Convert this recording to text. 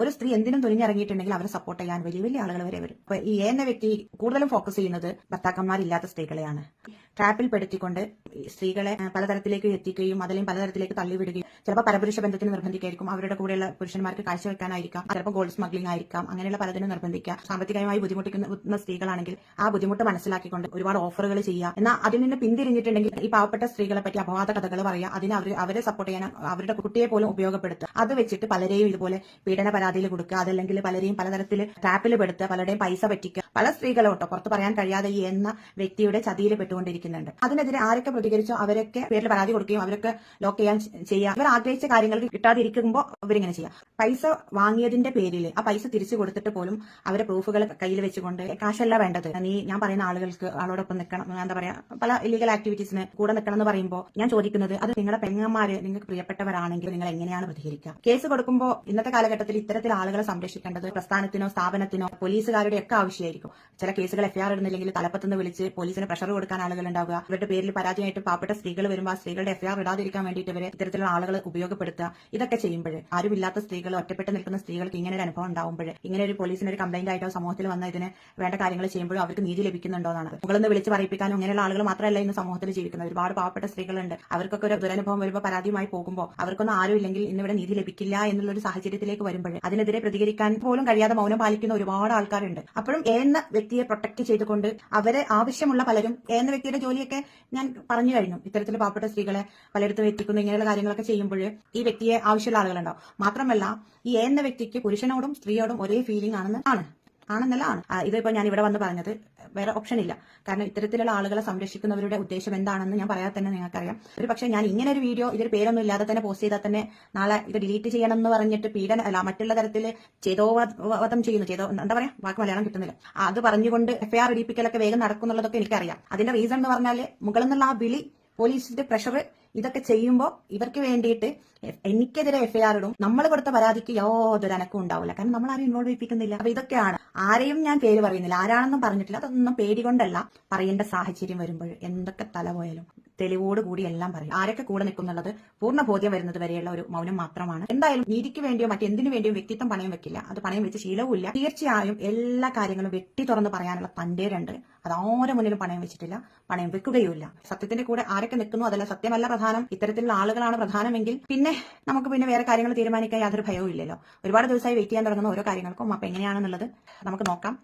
ഒരു സ്ത്രീ എന്തിനും തുനിഞ്ഞിറങ്ങിയിട്ടുണ്ടെങ്കിൽ അവരെ സപ്പോർട്ട് ചെയ്യാൻ വലിയ വലിയ ആളുകൾ വരെ വരും. അപ്പൊ ഈ എന്ന വ്യക്തി കൂടുതലും ഫോക്കസ് ചെയ്യുന്നത് ഭർത്താക്കന്മാരില്ലാത്ത സ്ത്രീകളെയാണ്. ട്രാപ്പിൽ പെടുത്തിക്കൊണ്ട് സ്ത്രീകളെ പലതരത്തിലേക്ക് എത്തിക്കുകയും അതിലെയും പലതരത്തിലേക്ക് തള്ളിവിടുകയും ചിലപ്പോൾ പരപുരുഷ ബന്ധത്തിന് നിർബന്ധിക്കായിരിക്കും. അവരുടെ കൂടെയുള്ള പുരുഷന്മാർക്ക് കാഴ്ചവെക്കാനായിരിക്കാം. ചിലപ്പോൾ ഗോൾഡ് സ്മഗ്ലിംഗ് ആയിരിക്കാം. അങ്ങനെയുള്ള പലതിനും നിർബന്ധിക്കുക സാമ്പത്തികമായി ബുദ്ധിമുട്ടിക്കുന്ന സ്ത്രീകളാണെങ്കിൽ ആ ബുദ്ധിമുട്ട് മനസ്സിലാക്കിക്കൊണ്ട് ഒരുപാട് ഓഫറുകൾ ചെയ്യുക എന്നാൽ അതിൽ നിന്ന് പിന്തിരിഞ്ഞിട്ടുണ്ടെങ്കിൽ ഈ പാവപ്പെട്ട സ്ത്രീകളെ പറ്റി അപവാദ കഥകൾ പറയുക അതിന് അവർ അവരെ സപ്പോർട്ട് ചെയ്യാൻ അവരുടെ കുട്ടിയെ പോലും ഉപയോഗപ്പെടുത്തുക. അത് വെച്ചിട്ട് പലരെയും ഇതുപോലെ പീഡന പരാതിയിൽ കൊടുക്കുക. അതല്ലെങ്കിൽ പലരെയും പലതരത്തിൽ ട്രാപ്പിൽ പെടുത്തുക പലരുടെയും പൈസ പറ്റിക്കുക. പല സ്ത്രീകളും കേട്ടോ പുറത്ത് പറയാൻ കഴിയാതെ ഈ എന്ന വ്യക്തിയുടെ ചതിയിൽ പെട്ടുകൊണ്ടിരിക്കുന്നുണ്ട്. അതിനെതിരെ ആരൊക്കെ പ്രതികരിച്ചോ അവരൊക്കെ പേരിൽ പരാതി കൊടുക്കുകയും അവരൊക്കെ ലോക്ക് ചെയ്യാൻ ചെയ്യുക ഇവർ ആഗ്രഹിച്ച കാര്യങ്ങൾക്ക് കിട്ടാതിരിക്കുമ്പോൾ അവരിങ്ങനെ ചെയ്യുക പൈസ വാങ്ങിയതിന്റെ പേരിൽ ആ പൈസ തിരിച്ചു കൊടുത്തിട്ട് പോലും അവരെ പ്രൂഫുകൾ കയ്യിൽ വെച്ചുകൊണ്ട് കാശല്ല വേണ്ടത്. നീ ഞാൻ പറയുന്ന ആളുകൾക്ക് ആളോടൊപ്പം നിൽക്കണം എന്താ പറയാ പല ഇല്ലീഗൽ ആക്ടിവിറ്റീസിന് കൂടെ നിൽക്കണം എന്ന് പറയുമ്പോൾ ഞാൻ ചോദിക്കുന്നത് അത് നിങ്ങളുടെ പെങ്ങന്മാര് നിങ്ങൾക്ക് പ്രിയപ്പെട്ടവരാണെങ്കിൽ നിങ്ങൾ എങ്ങനെയാണ് പ്രതികരിക്കുക? കേസ് കൊടുക്കുമ്പോൾ ഇന്നത്തെ കാലഘട്ടത്തിൽ ഇത്തരത്തിൽ ആളുകളെ സംരക്ഷിക്കേണ്ടത് പ്രസ്ഥാനത്തിനോ സ്ഥാപനത്തിനോ പോലീസുകാരുടെ ഒക്കെ ആവശ്യമായിരിക്കും. ചില കേസുകൾ എഫ്ഐആർ ഇടുന്നില്ലെങ്കിൽ തലപ്പത്തുനിന്ന് വിളിച്ച് പോലീസിന് പ്രഷർ കൊടുക്കാൻ ആളുകൾ ഉണ്ടാവുക. ഇവരുടെ പേരിൽ പരാതിയായിട്ട് പാവപ്പെട്ട സ്ത്രീകൾ വരുമ്പോൾ ആ സ്ത്രീകളുടെ എഫ്ഐആർ ഇടാതിരിക്കാൻ വേണ്ടിയിട്ട് ഇവരെ ഇത്തരത്തിലുള്ള ആളുകൾ ഉപയോഗപ്പെടുത്തുക. ഇതൊക്കെ ചെയ്യുമ്പോൾ ആരുമില്ലാത്ത സ്ത്രീകൾ ഒറ്റപ്പെട്ട് നിൽക്കുന്ന സ്ത്രീകൾക്ക് ഇങ്ങനെ ഒരു അനുഭവം ഉണ്ടാവുമ്പോൾ ഇങ്ങനെ ഒരു പോലീസിന് ഒരു കംപ്ലൈന്റ് ആയിട്ടോ സമൂഹത്തിൽ വന്ന ഇതിന് വേണ്ട കാര്യങ്ങൾ ചെയ്യുമ്പോഴും അവർക്ക് നീതി ലഭിക്കുന്നുണ്ടോ എന്നാണ്. മുകളിൽ വിളിച്ച് പറയിപ്പിക്കാനും ഇങ്ങനെയുള്ള ആളുകൾ മാത്രമല്ല ഇന്ന് സമൂഹത്തിൽ ജീവിക്കുന്നത്. ഒരുപാട് പാവപ്പെട്ട സ്ത്രീകളുണ്ട്. അവർക്കൊക്കെ ഒരു ദുരനുഭവം വരുമ്പോൾ പരാതിയുമായി പോകുമ്പോൾ അവർക്കൊന്നും ആരും ഇല്ലെങ്കിൽ ഇന്നിവിടെ നീതി ലഭിക്കില്ല എന്നുള്ള ഒരു സാഹചര്യത്തിലേക്ക് വരുമ്പോൾ അതിനെതിരെ പ്രതികരിക്കാൻ പോലും കഴിയാതെ മൗനം പാലിക്കുന്ന ഒരുപാട് ആൾക്കാരുണ്ട്. അപ്പോഴും ഏന്ന വ്യക്തിയെ പ്രൊട്ടക്ട് ചെയ്തുകൊണ്ട് അവരെ ആവശ്യമുള്ള പലരും ഏന്ന വ്യക്തിയുടെ ജോലിയൊക്കെ ഞാൻ പറഞ്ഞു കഴിഞ്ഞു. ഇത്തരത്തിൽ പാവപ്പെട്ട സ്ത്രീകളെ പലയിടത്തും എത്തിക്കുന്നു ഇങ്ങനെയുള്ള കാര്യങ്ങളൊക്കെ ചെയ്യുമ്പോൾ ഈ വ്യക്തിയെ ആവശ്യമുള്ള ആളുകളുണ്ടാവും. മാത്രമല്ല ഈ ഏന്ന വ്യക്തിക്ക് പുരുഷനോടും സ്ത്രീയോടും ഒരേ ഫീലിംഗ് ആണെന്ന് ആണ്. ആണെന്നല്ല. ഇതിപ്പോ ഞാൻ ഇവിടെ വന്ന് പറഞ്ഞത് വേറെ ഓപ്ഷൻ ഇല്ല. കാരണം ഇത്തരത്തിലുള്ള ആളുകളെ സംരക്ഷിക്കുന്നവരുടെ ഉദ്ദേശം എന്താണെന്ന് ഞാൻ പറയാതെ തന്നെ നിങ്ങൾക്കറിയാം. ഒരു പക്ഷേ ഞാൻ ഇങ്ങനെ ഒരു വീഡിയോ ഇതിൽ പേരൊന്നും ഇല്ലാതെ തന്നെ പോസ്റ്റ് ചെയ്താൽ തന്നെ നാളെ ഇത് ഡിലീറ്റ് ചെയ്യണം എന്ന് പറഞ്ഞിട്ട് പീഡന അല്ല മറ്റുള്ള തരത്തിൽ ചേതോവധം ചെയ്യുന്നു. ചേതോ എന്താ പറയാ? വാക്ക് മലയാളം കിട്ടുന്നില്ല. അത് പറഞ്ഞുകൊണ്ട് എഫ്ഐആർ ഇടിപ്പിക്കലൊക്കെ വേഗം നടക്കുന്നുള്ളതൊക്കെ എനിക്കറിയാം. അതിന്റെ റീസൺ എന്ന് പറഞ്ഞാൽ മുകളിൽ നിന്നുള്ള ആ വിളി പോലീസിന്റെ പ്രഷർ ഇതൊക്കെ ചെയ്യുമ്പോൾ ഇവർക്ക് വേണ്ടിയിട്ട് എനിക്കെതിരെ എഫ്ഐആർ ഇടും. നമ്മൾ കൊടുത്ത പരാതിക്ക് യാതൊരു അനക്കും ഉണ്ടാവില്ല. കാരണം നമ്മൾ ആരും ഇൻവോൾവ് ചെയ്യിപ്പിക്കുന്നില്ല. അപ്പൊ ഇതൊക്കെയാണ്. ആരെയും ഞാൻ പേര് പറയുന്നില്ല. ആരാണെന്നും പറഞ്ഞിട്ടില്ല. അതൊന്നും പേടി കൊണ്ടല്ല പറയേണ്ട സാഹചര്യം വരുമ്പോൾ എന്തൊക്കെ തല പോയാലും തെളിവോട് കൂടി എല്ലാം പറയും. ആരൊക്കെ കൂടെ നിൽക്കുന്നുള്ളത് പൂർണ ബോധ്യം വരുന്നത് വരെയുള്ള ഒരു മൗനം മാത്രമാണ്. എന്തായാലും നീതിക്ക് വേണ്ടിയോ മറ്റെന്തിനു വേണ്ടിയോ വ്യക്തിത്വം പണയം വെക്കില്ല. അത് പണയം വെച്ച് ശീലവുമില്ല. തീർച്ചയായും എല്ലാ കാര്യങ്ങളും വെട്ടി തുറന്ന് പറയാനുള്ള തണ്ടേരുണ്ട് അത് ആരും മുന്നിലും പണയം വെച്ചിട്ടില്ല. പണയം വെക്കുകയുമില്ല. സത്യത്തിന്റെ കൂടെ ആരൊക്കെ നിൽക്കുന്നു അതല്ല സത്യമല്ല പ്രധാനം. ഇത്തരത്തിലുള്ള ആളുകളാണ് പ്രധാനമെങ്കിൽ പിന്നെ നമുക്ക് പിന്നെ വേറെ കാര്യങ്ങൾ തീരുമാനിക്കാൻ യാതൊരു ഭയവും ഇല്ലല്ലോ ഒരുപാട് ദിവസമായി വെയിറ്റ് ചെയ്യാൻ തുടങ്ങുന്ന ഓരോ കാര്യങ്ങൾക്കും അപ്പൊ എങ്ങനെയാണെന്നുള്ളത് നമുക്ക് നോക്കാം.